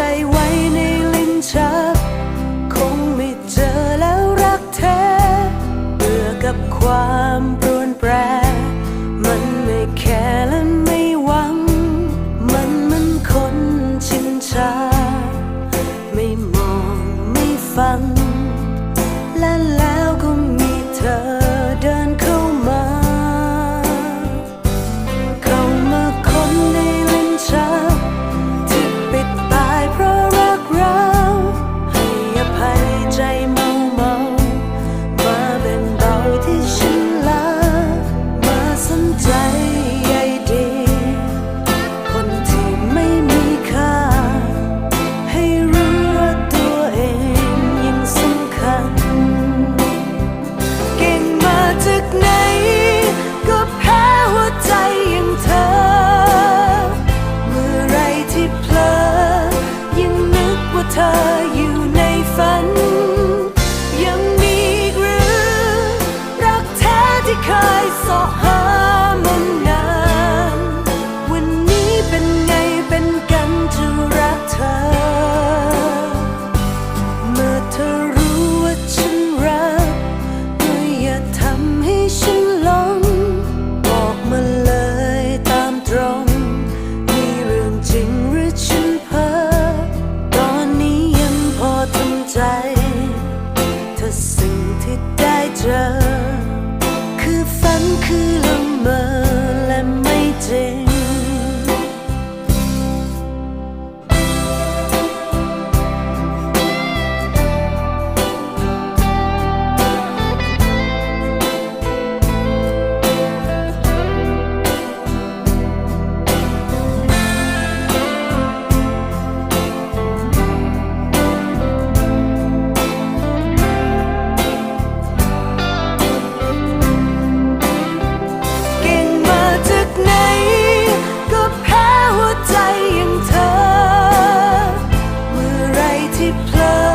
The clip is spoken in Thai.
ใจไว้ในลิ้นชัก คงไม่เจอแล้วรักแท้เบื่อกับความปรวนแปร มันไม่แคร์และไม่หวัง มันมันคนชินชา ไม่มองไม่ฟัง และสิ่งที่ได้เจอ คือฝันคือละเมอและไม่จริง ที่เพลิ